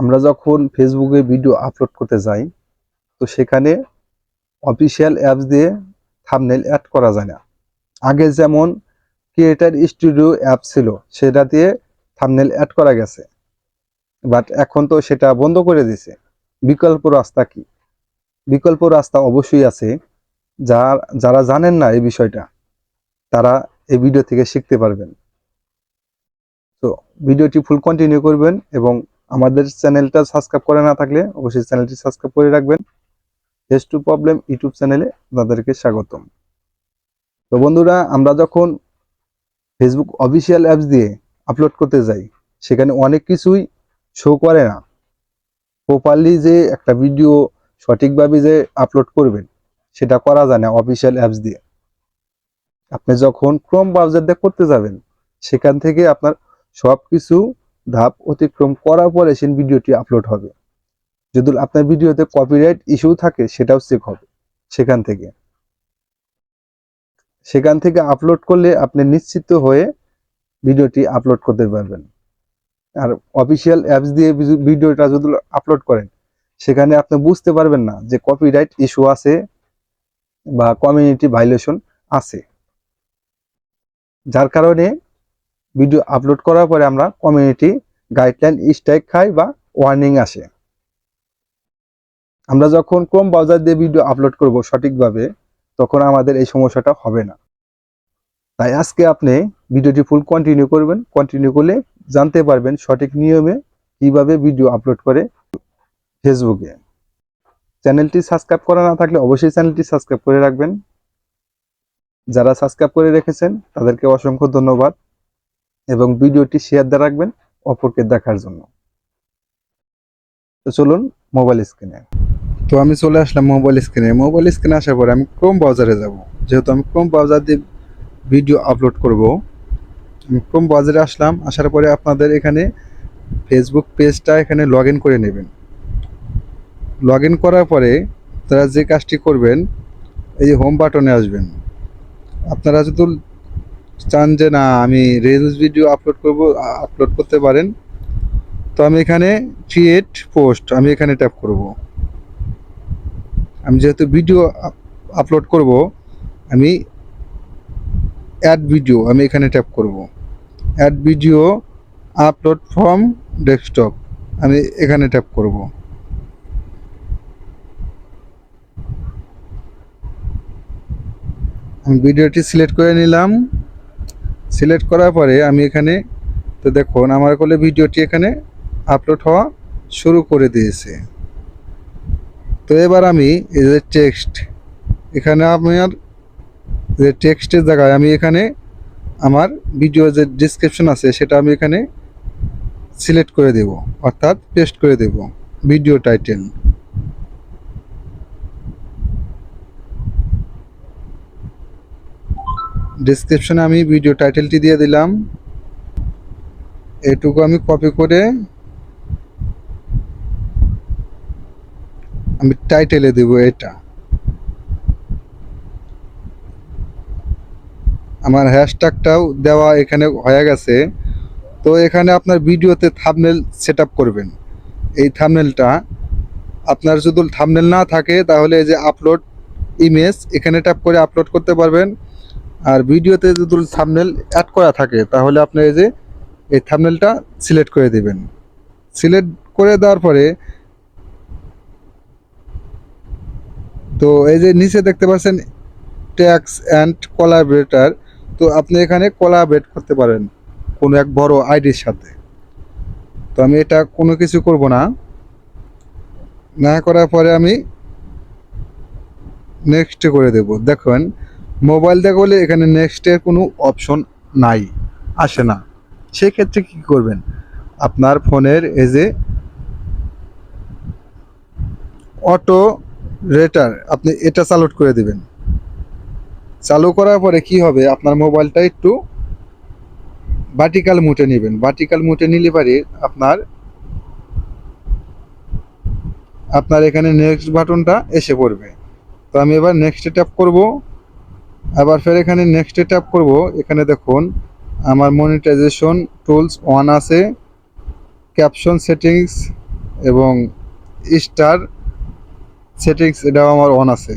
আমরা যখন ফেসবুকে ভিডিও আপলোড করতে যাই, তো সেখানে অফিসিয়াল অ্যাপস দিয়ে থামনেল অ্যাড করা যায় না। আগে যেমন ক্রিয়েটার স্টুডিও অ্যাপ ছিল, সেটা দিয়ে থামনেল অ্যাড করা গেছে। বাট এখন তো সেটা বন্ধ করে দিয়েছে। বিকল্প রাস্তা কি? বিকল্প রাস্তা অবশ্যই আছে। যা যারা জানেন না এই বিষয়টা, তারা এই ভিডিও থেকে শিখতে পারবেন। তো ভিডিওটি ফুল কন্টিনিউ করবেন এবং আমাদের চ্যানেলটা সাবস্ক্রাইব করে না থাকলে অবশ্যই চ্যানেলটি সাবস্ক্রাইব করে রাখবেন। ফেস টু প্রবলেম ইউটিউব চ্যানেলে আপনাদেরকে স্বাগতম। তো বন্ধুরা, আমরা যখন ফেসবুক অফিসিয়াল অ্যাপস দিয়ে আপলোড করতে যাই, সেখানে অনেক কিছুই শো করে না। প্রপারলি যে একটা ভিডিও সঠিকভাবে যে আপলোড করবেন, সেটা করা যায় না অফিসিয়াল অ্যাপস দিয়ে। আপনি যখন ক্রোম ব্রাউজার দিয়ে করতে যাবেন, সেখান থেকে আপনার সব কিছু ধাপ অতিক্রম করার পরে সেই ভিডিওটি আপলোড হবে। যদি আপনার ভিডিওতে কপিরাইট ইস্যু থাকে, সেটাও চেক হবে সেখান থেকে। সেখান থেকে আপলোড করলে আপনি নিশ্চিত হয়ে ভিডিওটি আপলোড করতে পারবেন। আর অফিসিয়াল অ্যাপস দিয়ে ভিডিওটা যদি আপলোড করেন, সেখানে আপনি বুঝতে পারবেন না যে কপিরাইট ইস্যু আছে বা কমিউনিটি ভাইলেশন আছে। যার কারণে ভিডিও আপলোড করার পরে আমরা কমিউনিটি গাইডলাইন স্ট্রাইক খাই বা ওয়ার্নিং আসে। আমরা যখন ক্রোম ব্রাউজার দিয়ে ভিডিও আপলোড করব সঠিকভাবে, তখন আমাদের এই সমস্যাটা হবে না। তাই আজকে আপনি ভিডিওটি ফুল কন্টিনিউ করবেন। কন্টিনিউ করলে জানতে পারবেন সঠিক নিয়মে কীভাবে ভিডিও আপলোড করে ফেসবুকে চ্যানেলটি সাবস্ক্রাইব করা না থাকলে অবশ্যই চ্যানেলটি সাবস্ক্রাইব করে রাখবেন। যারা সাবস্ক্রাইব করে রেখেছেন, তাদেরকে অসংখ্য ধন্যবাদ। এবং ভিডিওটি শেয়ার দিয়ে রাখবেন অপরকে দেখার জন্য। তো চলুন মোবাইল স্ক্রিনে তো আমি চলে আসলাম মোবাইল স্ক্রিনে মোবাইল স্ক্রিনে আসার পরে আমি ক্রোম ব্রাউজারে যাব। যেহেতু আমি ক্রোম ব্রাউজার দিয়ে ভিডিও আপলোড করব, আমি ক্রোম ব্রাউজারে আসলাম। আসার পরে আপনাদের এখানে ফেসবুক পেজটা এখানে লগ করে নেবেন। লগ করার পরে তারা যে কাজটি করবেন, এই যে হোম বাটনে আসবেন। আপনারা যদি চান যে, না, আমি রিলস ভিডিও আপলোড করব আপলোড করতে পারেন। তো আমি এখানে ক্রিয়েট পোস্ট আমি এখানে ট্যাপ করব। আমি যেহেতু ভিডিও আপলোড করব, আমি অ্যাড ভিডিও আমি এখানে ট্যাপ করব। Add video upload from desktop আমি এখানে ট্যাপ করব। আমি ভিডিওটি সিলেক্ট করে নিলাম। সিলেক্ট করার পরে আমি এখানে, তো দেখুন, আমার কলে ভিডিওটি এখানে আপলোড হওয়া শুরু করে দিয়েছে। তো এবার আমি এই যে টেক্সট এখানে আমার যে টেক্সটের জায়গায় আমি এখানে আমার ভিডিও যে ডিসক্রিপশন আছে সেটা আমি এখানে সিলেক্ট করে দেব, অর্থাৎ পেস্ট করে দেব ভিডিও টাইটেল ডিসক্রিপশনে আমি ভিডিও টাইটেলটি দিয়ে দিলাম। এটুকু আমি কপি করে আমি টাইটেলে দেব এটা। আমার হ্যাশট্যাগটাও দেওয়া এখানে হয়ে গেছে। তো এখানে আপনার ভিডিওতে থামনেল সেট করবেন। এই থামনেলটা আপনার যদি থামনেল না থাকে, তাহলে এই যে আপলোড ইমেজ এখানে ট্যাপ করে আপলোড করতে পারবেন। আর ভিডিওতে যদি থামনেল অ্যাড করা থাকে, তাহলে আপনি এই যে, এই থামনেলটা সিলেক্ট করে দিবেন। সিলেক্ট করে দেওয়ার পরে, তো এই যে নিচে দেখতে পাচ্ছেন ট্যাক্স অ্যান্ড কোলাবরেটার তো আপনি এখানে কোলাবরেট করতে পারেন কোনো এক বড় আইডির সাথে। তো আমি এটা কোনো কিছু করব না। না করার পরে আমি নেক্সট করে দেব। দেখেন মোবাইল দেখলে এখানে নেক্সটের কোনো অপশন নাই, আসে না। সেক্ষেত্রে কি করবেন? আপনার ফোনের যে অটো রেটার আপনি এটা চালু করে দিবেন। চালু করার পরে কি হবে? আপনার মোবাইলটা একটু ভার্টিক্যাল মুটে নেবেন। ভার্টিক্যাল মুটে নিলে পারে আপনার আপনার এখানে নেক্সট বাটনটা এসে পড়বে। তো আমি এবার নেক্সটে ট্যাপ করব। আবার ফের এখানে নেক্সটে ট্যাপ করব। এখানে দেখুন, আমার মনিটাইজেশন টুলস ওয়ান আছে ক্যাপশন সেটিংস এবং স্টার সেটিংস এটাও আমার অন আছে।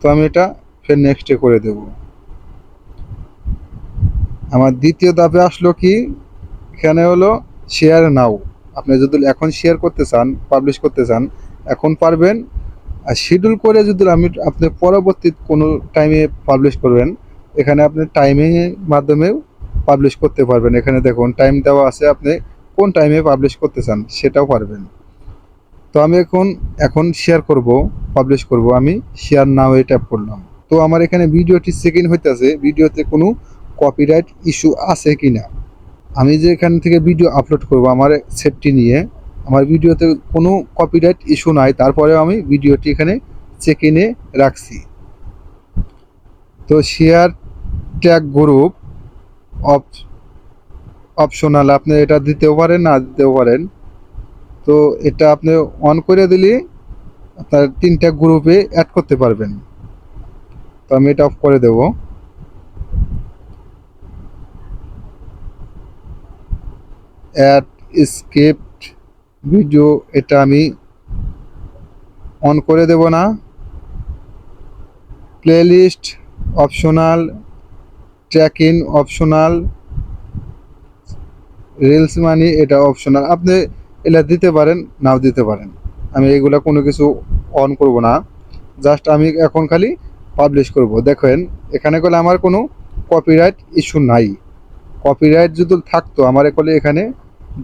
তো আমি এটা ফের নেক্সটে করে দেব। আমার দ্বিতীয় ধাপে আসলো কি? এখানে হলো শেয়ার নাও আপনি যদি এখন শেয়ার করতে চান পাবলিশ করতে চান, এখন পারবেন আর শিডিউল করে যদি আমি আপনি পরবর্তী কোনো টাইমে পাবলিশ করবেন, এখানে আপনি টাইমিংয়ের মাধ্যমেও পাবলিশ করতে পারবেন। এখানে দেখুন টাইম দেওয়া আছে আপনি কোন টাইমে পাবলিশ করতে চান, সেটাও পারবেন। তো আমি এখন এখন শেয়ার করব পাবলিশ করব। আমি শেয়ার নাও এ ট্যাপ করলাম। তো আমার এখানে ভিডিওটি সেকেন্ড হইতেছে। ভিডিওতে কোনো কপিরাইট ইস্যু আছে কি না আমি যে এখান থেকে ভিডিও আপলোড করব, আমার সেফটি নিয়ে আমার ভিডিওতে কোনো কপিরাইট ইস্যু নাই, তারপরেও আমি ভিডিওটি এখানে চেক ইনে রাখছি। তো শেয়ার ট্যাগ গ্রুপ অপ অপশনাল আপনি এটা দিতেও পারেন, না দিতেও পারেন। তো এটা আপনি অন করে দিলে আপনার তিনটা গ্রুপে অ্যাড করতে পারবেন। তো আমি এটা অফ করে দেব। অ্যাড স্ক্রিপ্ট ভিডিও এটা আমি অন করে দেব না। Playlist optional track in optional reels money এটা অপশনাল আপনি এটা দিতে পারেন, নাও দিতে পারেন। আমি এগুলা কোনো কিছু অন করব না। জাস্ট আমি এখন খালি পাবলিশ করব। দেখেন, এখানে করলে আমার কোনো কপিরাইট ইস্যু নাই। কপিরাইট যদি থাকতো, আমার এখানে এখানে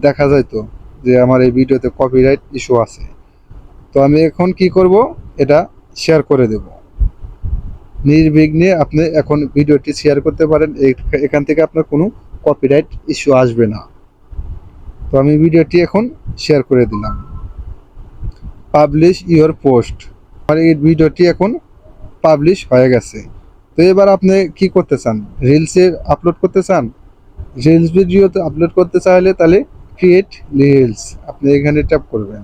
দেখা যাইতো। যে আমার এই ভিডিওতে কপিরাইট ইস্যু আছে। তো আমি এখন কি করব? এটা শেয়ার করে দেব। নির্বিঘ্নে আপনি এখন ভিডিওটি শেয়ার করতে পারেন। এখান থেকে আপনার কোনো কপিরাইট ইস্যু আসবে না। তো আমি ভিডিওটি এখন শেয়ার করে দিলাম। পাবলিশ ইওর পোস্ট আমার এই ভিডিওটি এখন পাবলিশ হয়ে গেছে। তো এবার আপনি কি করতে চান? রিলসে আপলোড করতে চান? রিলস ভিডিওতে আপলোড করতে চাইলে তাহলে ক্রিয়েট রিলস আপনি এখানে ট্যাপ করবেন।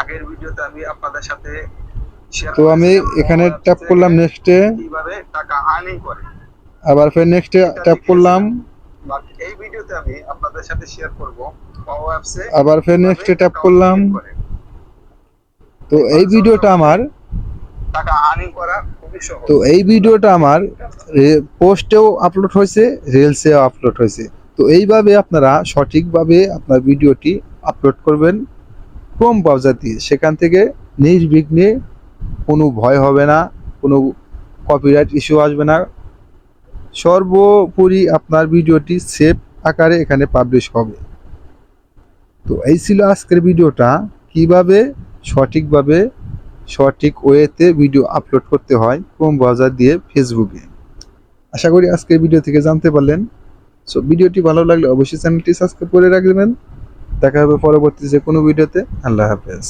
আগের ভিডিওতে আমি আপনাদের সাথে তো আমি এখানে ট্যাপ করলাম নেক্সটে কীভাবে টাকা আর্নিং করে। আবার ফের নেক্সটে ট্যাপ করলাম। বাট এই ভিডিওতে আমি আপনাদের সাথে শেয়ার করব। পাওয়ার অ্যাপসে আবার ফের নেক্সটে ট্যাপ করলাম। তো এই ভিডিওটা আমার টাকা আর্নিং করা খুবই সহজ। তো এই ভিডিওটা আমার পোস্টেও আপলোড হয়েছে রিলসেও আপলোড হয়েছে। তো এইভাবে আপনারা সঠিকভাবে আপনার ভিডিওটি আপলোড করবেন ক্রোম ব্রাউজার দিয়ে। সেখান থেকে নির্বিঘ্নে কোনো ভয় হবে না, কোনো কপিরাইট ইস্যু আসবে না। সর্বোপরি আপনার ভিডিওটি সেফ আকারে এখানে পাবলিশ হবে। তো এই ছিল আজকের ভিডিওটা। কীভাবে সঠিকভাবে সঠিক ওয়েতে ভিডিও আপলোড করতে হয় ক্রোম ব্রাউজার দিয়ে ফেসবুকে আশা করি আজকের ভিডিও থেকে জানতে পারলেন। সো ভিডিওটি ভালো লাগলে অবশ্যই চ্যানেলটি সাবস্ক্রাইব করে রাখবেন। দেখা হবে পরবর্তী যে কোনো ভিডিওতে আল্লাহ হাফেজ।